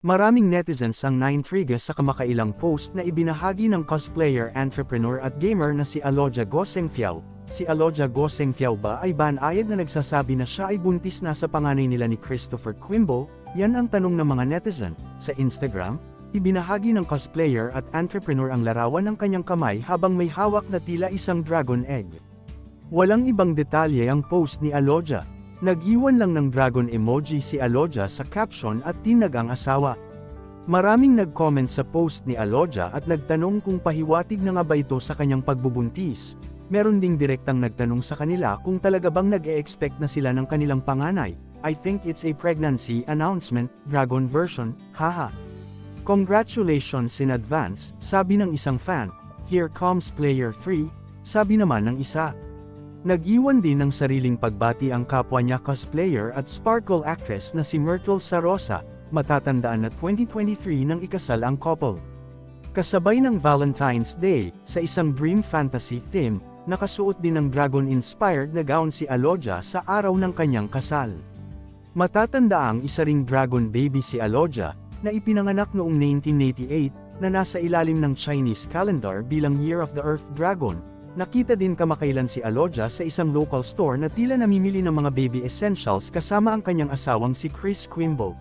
Maraming netizens ang naintriga sa kamakailang post na ibinahagi ng cosplayer, entrepreneur at gamer na si Aloja Gosengfiao. Si Aloja Gosengfiao ba ay banayad na nagsasabi na siya ay buntis na sa panganay nila ni Christopher Quimbo? Yan ang tanong ng mga netizen. Sa Instagram, ibinahagi ng cosplayer at entrepreneur ang larawan ng kanyang kamay habang may hawak na tila isang dragon egg. Walang ibang detalye ang post ni Aloja. Nag-iwan lang ng dragon emoji si Aloja sa caption at tinag ang asawa. Maraming nag-comment sa post ni Aloja at nagtanong kung pahiwatig na nga ba ito sa kanyang pagbubuntis. Meron ding direktang nagtanong sa kanila kung talaga bang nag-e-expect na sila ng kanilang panganay. I think it's a pregnancy announcement, dragon version, haha. Congratulations in advance, sabi ng isang fan. Here comes player 3, sabi naman ng isa. Nag-iwan din ng sariling pagbati ang kapwa niya cosplayer at sparkle actress na si Myrtle Sarosa, matatandaan na 2023 nang ikasal ang couple. Kasabay ng Valentine's Day, sa isang dream fantasy theme, nakasuot din ng dragon-inspired na gown si Aloja sa araw ng kanyang kasal. Matatanda ang isa ring dragon baby si Aloja, na ipinanganak noong 1988, na nasa ilalim ng Chinese calendar bilang Year of the Earth Dragon, Nakita din kamakailan si Aloja sa isang local store na tila namimili ng mga baby essentials kasama ang kanyang asawang si Chris Quimbo.